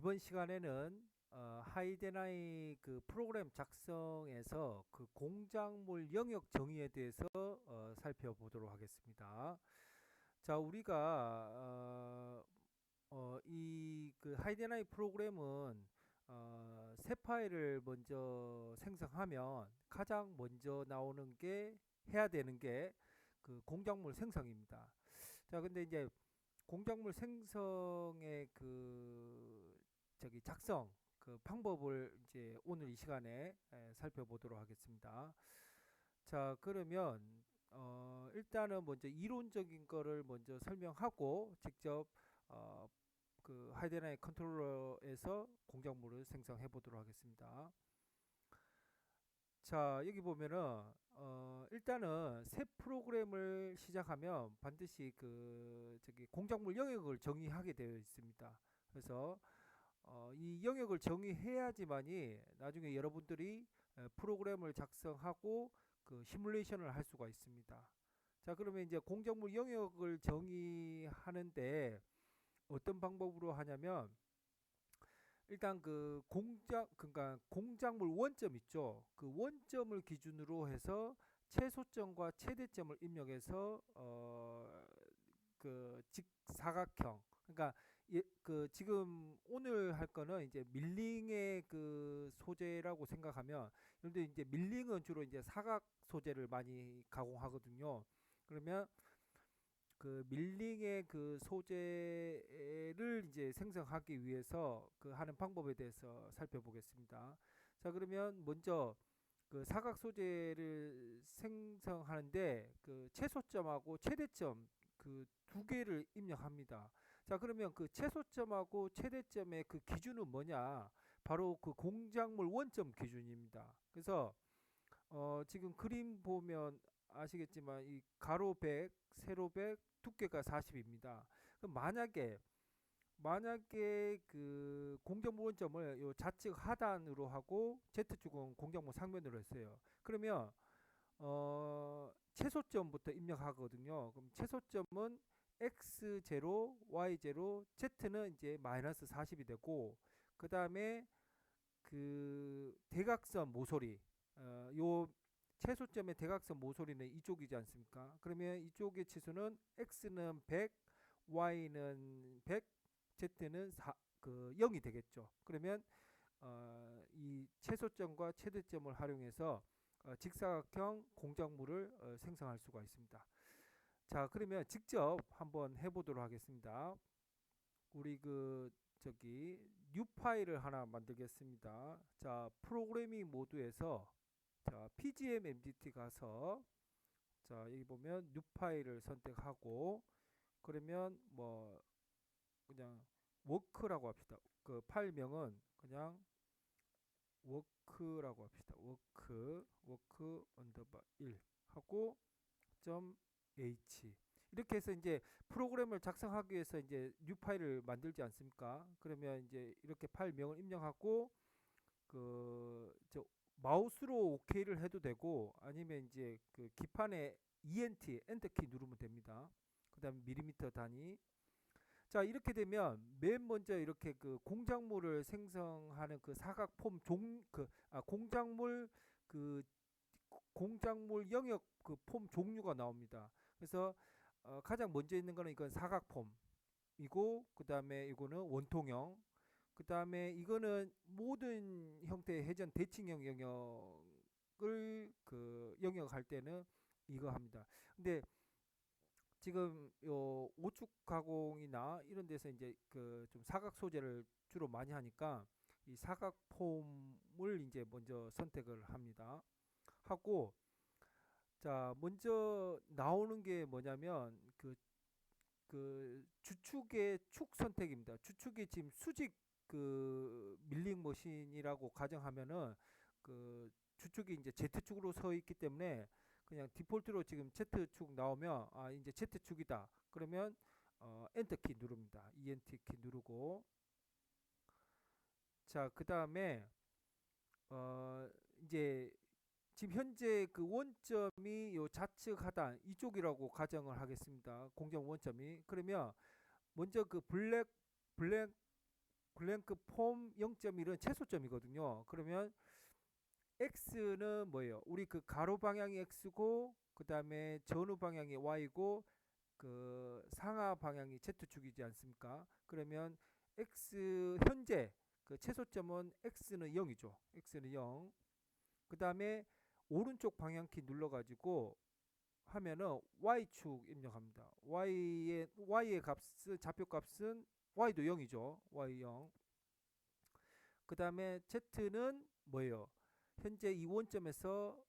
이번 시간에는 어, 하이데나이 그 프로그램 작성에서 그 공작물 영역 정의에 대해서 어, 살펴보도록 하겠습니다. 자, 우리가 어, 어, 이그 하이데나이 프로그램은 어, 새 파일을 먼저 생성하면 가장 먼저 나오는 게 해야 되는 게 그 공작물 생성입니다. 자, 근데 이제 공작물 생성의 그 저기 작성 그 방법을 이제 오늘 이 시간에 에, 살펴보도록 하겠습니다. 자, 그러면 어, 일단은 먼저 이론적인 거를 먼저 설명하고 직접 어, 그 하이데나이 컨트롤러에서 공작물을 생성해 보도록 하겠습니다. 자, 여기 보면은 어, 일단은 새 프로그램을 시작하면 반드시 그 저기 공작물 영역을 정의하게 되어 있습니다. 그래서 어, 이 영역을 정의해야지만이 나중에 여러분들이 에, 프로그램을 작성하고 그 시뮬레이션을 할 수가 있습니다. 자, 그러면 이제 공작물 영역을 정의하는데 어떤 방법으로 하냐면 일단 그 공작 그러니까 공작물 원점 있죠. 그 원점을 기준으로 해서 최소점과 최대점을 입력해서 어 그 직사각형 그러니까 예, 그 지금 오늘 할 거는 이제 밀링의 그 소재라고 생각하면 여러분들 이제 밀링은 주로 이제 사각 소재를 많이 가공하거든요. 그러면 그 밀링의 그 소재를 이제 생성하기 위해서 그 하는 방법에 대해서 살펴보겠습니다. 자, 그러면 먼저 그 사각 소재를 생성하는데 그 최소점하고 최대점 그 두 개를 입력합니다. 자, 그러면 그 최소점하고 최대점의 그 기준은 뭐냐? 바로 그 공작물 원점 기준입니다. 그래서 어, 지금 그림 보면 아시겠지만 이 가로 100, 세로 100, 두께가 40입니다. 그럼 만약에 만약에 그 공정무 원점을 요 좌측 하단으로 하고 Z축은 공정무 상면으로 했어요. 그러면 어 최소점부터 입력하거든요. 그럼 최소점은 x0, y0, z는 이제 마이너스 40이 되고 그 다음에 그 대각선 모서리 어, 요 최소점의 대각선 모서리는 이쪽이지 않습니까? 그러면 이쪽의 치수는 x는 100, y는 100, z는 4, 그 0이 되겠죠. 그러면 어, 이 최소점과 최대점을 활용해서 어, 직사각형 공작물을 어, 생성할 수가 있습니다. 자, 그러면 직접 한번 해보도록 하겠습니다. 우리 그 저기 뉴 파일을 하나 만들겠습니다. 자, 프로그래밍 모드에서 자, pgm mdt 가서 자, 여기 보면 뉴 파일을 선택하고 그러면 뭐 그냥 워크라고 합시다. 그 파일명은 그냥 워크라고 합시다. 워크 워크 언더바 1 하고 점 h 이렇게 해서 이제 프로그램을 작성하기 위해서 이제 뉴 파일을 만들지 않습니까? 그러면 이제 이렇게 파일명을 입력하고 그 저 마우스로 OK를 해도 되고 아니면 이제 그 기판에 ENT 엔터 키 누르면 됩니다. 그다음 밀리미터 단위. 자 이렇게 되면 맨 먼저 이렇게 그 공작물을 생성하는 그 사각 폼 종 그 아 공작물 그 공작물 영역 그 폼 종류가 나옵니다. 그래서 어, 가장 먼저 있는 거는 이건 사각 폼이고 그 다음에 이거는 원통형 그 다음에 이거는 모든 형태의 회전 대칭형 영역을 그 영역할 때는 이거 합니다. 근데 지금 요 오축 가공이나 이런 데서 이제 그 좀 사각 소재를 주로 많이 하니까 이 사각 폼을 이제 먼저 선택을 합니다. 하고 자 먼저 나오는 게 뭐냐면 그 그 주축의 축 선택입니다. 주축이 지금 수직 그 밀링 머신이라고 가정하면은 그 주축이 이제 Z축으로 서 있기 때문에 그냥 디폴트로 지금 Z축 나오면 아 이제 Z축이다. 그러면 어 엔터 키 누릅니다. ENT 키 누르고 자, 그다음에 어 이제 지금 현재 그 원점이 요 좌측 하단 이쪽이라고 가정을 하겠습니다. 공정 원점이. 그러면 먼저 그 블랙 블랙 블랭크 폼 0.1은 최소점이거든요. 그러면 x는 뭐예요? 우리 그 가로 방향이 x고 그 다음에 전후 방향이 y고 그 상하 방향이 z축이지 않습니까? 그러면 x 현재 그 최소점은 x는 0이죠. x는 0. 그 다음에 오른쪽 방향키 눌러가지고 하면은 y축 입력합니다. y의 y의 값은 좌표 값은 y도 0이죠. y 0. 그 다음에 z는 뭐예요? 현재 이 원점에서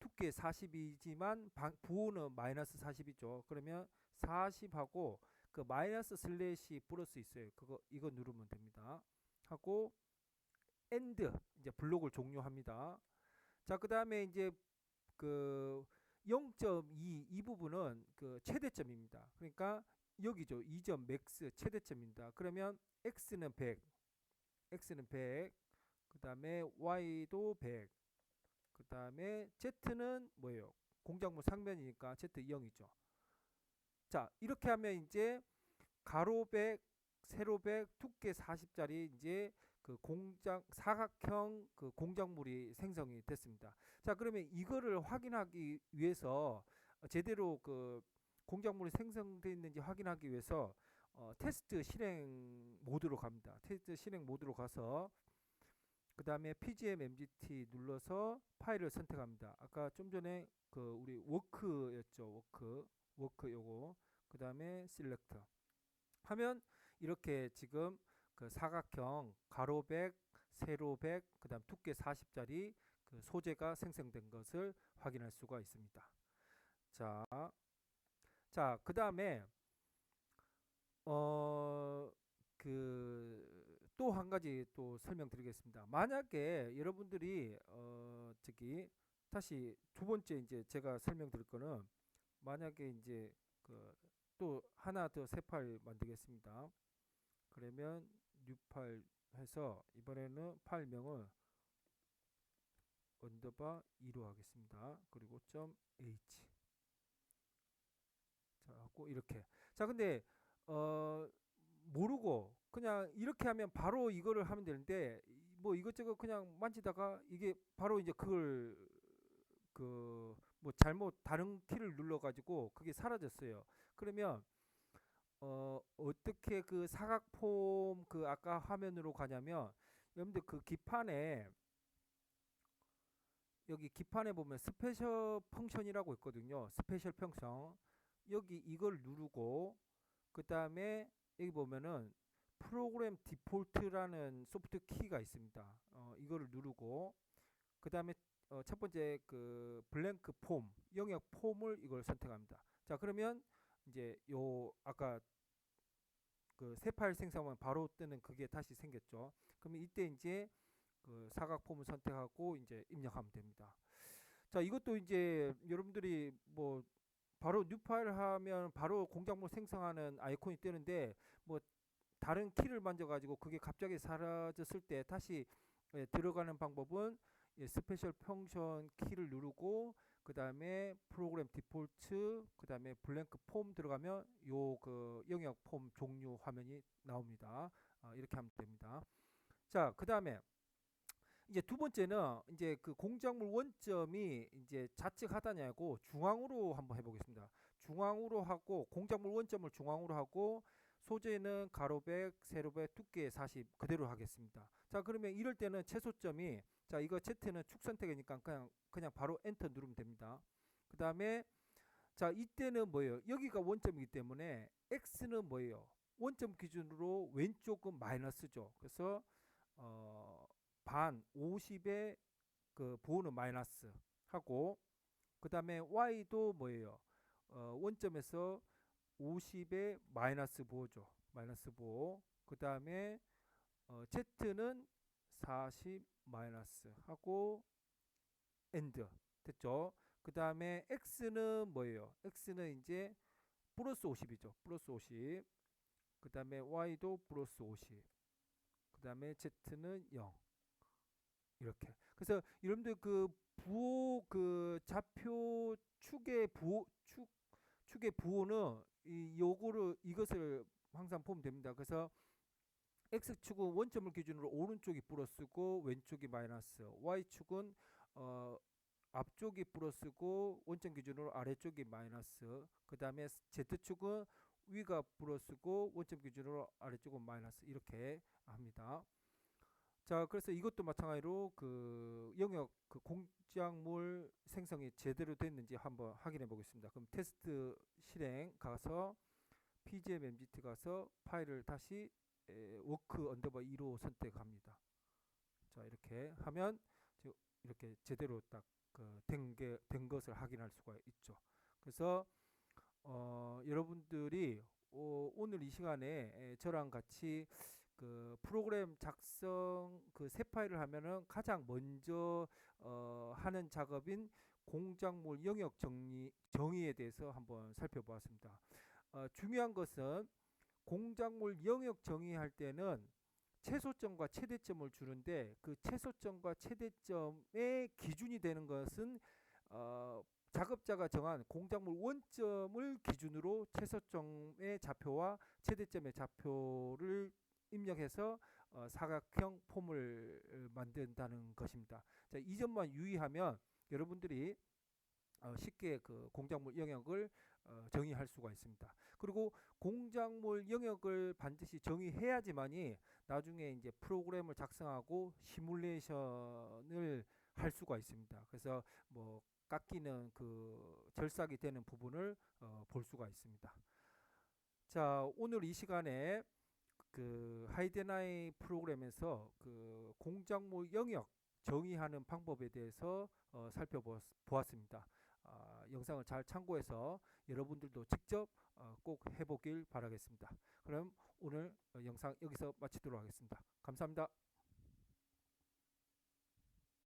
두께 40이지만 부호는 마이너스 40이죠. 그러면 40하고 그 마이너스 슬래시 플러스 있어요. 그거 이거 누르면 됩니다. 하고 엔드 이제 블록을 종료합니다. 자, 그 다음에 이제 그 0.2 이 부분은 그 최대점입니다. 그러니까 여기죠. 2점 맥스 최대점입니다. 그러면 x는 100. x는 100. 그 다음에 y도 100. 그 다음에 z는 뭐예요? 공작물 상면이니까 z 0이죠. 자, 이렇게 하면 이제 가로 100, 세로 100, 두께 40짜리 이제 그 공작 사각형 그 공작물이 생성이 됐습니다. 자, 그러면 이거를 확인하기 위해서 제대로 그 공작물이 생성되어 있는지 확인하기 위해서 어, 테스트 실행 모드로 갑니다. 테스트 실행 모드로 가서 그 다음에 pgm mgt 눌러서 파일을 선택합니다. 아까 좀 전에 그 우리 워크였죠. 워크 워크 요거 그 다음에 셀렉터 하면 이렇게 지금 그 사각형 가로 100, 세로 100, 그다음 두께 40짜리 그 소재가 생성된 것을 확인할 수가 있습니다. 자, 자, 그 다음에 어, 그 또 한 가지 또 설명드리겠습니다. 만약에 여러분들이 어, 저기 다시 두 번째 이제 제가 설명드릴 거는 만약에 이제 그 또 하나 더새 파일 만들겠습니다. 그러면 뉴8 해서 이번에는 파일명을 언더바 2로 하겠습니다. 그리고 점 .h 자, 하고 이렇게. 자, 근데 어 모르고 그냥 이렇게 하면 바로 이거를 하면 되는데 뭐 이것저것 그냥 만지다가 이게 바로 이제 그걸 그 뭐 잘못 다른 키를 눌러 가지고 그게 사라졌어요. 그러면 어, 어떻게 그 사각폼 그 아까 화면으로 가냐면 여러분들 그 기판에 여기 기판에 보면 스페셜 펑션이라고 있거든요. 스페셜 펑션. 여기 이걸 누르고 그 다음에 여기 보면은 프로그램 디폴트라는 소프트 키가 있습니다. 어, 이거를 누르고 그 다음에 어, 첫 번째 그 블랭크 폼 영역 폼을 이걸 선택합니다. 자 그러면 이제 요 아까 그새 파일 생성하면 바로 뜨는 그게 다시 생겼죠. 그러면 이때 이제 그 사각 폼을 선택하고 이제 입력하면 됩니다. 자, 이것도 이제 여러분들이 뭐 바로 뉴 파일 하면 바로 공작물 생성하는 아이콘이 뜨는데 뭐 다른 키를 만져 가지고 그게 갑자기 사라졌을 때 다시 예, 들어가는 방법은 예, 스페셜 펑션 키를 누르고 그 다음에 프로그램 디폴트 그 다음에 블랭크 폼 들어가면 요 그 영역 폼 종류 화면이 나옵니다. 어, 이렇게 하면 됩니다. 자 그 다음에 이제 두 번째는 이제 그 공작물 원점이 이제 좌측 하단이고 중앙으로 한번 해보겠습니다. 중앙으로 하고 공작물 원점을 중앙으로 하고 소재는 가로 100, 세로 100, 두께 40 그대로 하겠습니다. 자, 그러면 이럴 때는 최소점이 자, 이거 Z는 축 선택이니까 그냥 그냥 바로 엔터 누르면 됩니다. 그다음에 자, 이때는 뭐예요? 여기가 원점이기 때문에 x는 뭐예요? 원점 기준으로 왼쪽은 마이너스죠. 그래서 어, 반 50의 그 부호는 마이너스 하고 그다음에 y도 뭐예요? 어, 원점에서 50의 마이너스 부호죠. 마이너스 부호. 그다음에 어, z는 40 마이너스 하고 엔드 됐죠? 그 다음에 x는 뭐예요? x는 이제 플러스 50이죠. 플러스 50. 그 다음에 y도 플러스 50. 그 다음에 z는 0. 이렇게. 그래서 여러분들 그 부호 그 좌표 축의 부호 축 축의 부호는 이 요거를 이것을 항상 보면 됩니다. 그래서 x축은 원점을 기준으로 오른쪽이 플러스고 왼쪽이 마이너스 y축은 어, 앞쪽이 플러스고 원점 기준으로 아래쪽이 마이너스 그 다음에 z축은 위가 플러스고 원점 기준으로 아래쪽은 마이너스 이렇게 합니다. 자, 그래서 이것도 마찬가지로 그 영역 그 공작물 생성이 제대로 됐는지 한번 확인해 보겠습니다. 그럼 테스트 실행 가서 pgm mgt 가서 파일을 다시 에, 워크 언더바 2로 선택합니다. 자, 이렇게 하면 이렇게 제대로 딱 그된 것을 확인할 수가 있죠. 그래서 어, 여러분들이 어, 오늘 이 시간에 에, 저랑 같이 그 프로그램 작성 그 새 파일을 하면은 가장 먼저 어, 하는 작업인 공작물 영역 정리 정의에 대해서 한번 살펴보았습니다. 어, 중요한 것은 공작물 영역 정의할 때는 최소점과 최대점을 주는데 그 최소점과 최대점의 기준이 되는 것은 어, 작업자가 정한 공작물 원점을 기준으로 최소점의 좌표와 최대점의 좌표를 입력해서 어, 사각형 폼을 만든다는 것입니다. 자, 이 점만 유의하면 여러분들이 어, 쉽게 그 공작물 영역을 어, 정의할 수가 있습니다. 그리고 공작물 영역을 반드시 정의해야지만이 나중에 이제 프로그램을 작성하고 시뮬레이션을 할 수가 있습니다. 그래서 뭐 깎이는 그 절삭이 되는 부분을 어, 볼 수가 있습니다. 자, 오늘 이 시간에 그 하이데나이 프로그램에서 그 공작물 영역 정의하는 방법에 대해서 어, 살펴보았습니다. 어, 영상을 잘 참고해서 여러분들도 직접 어, 꼭 해보길 바라겠습니다. 그럼 오늘 영상 여기서 마치도록 하겠습니다. 감사합니다.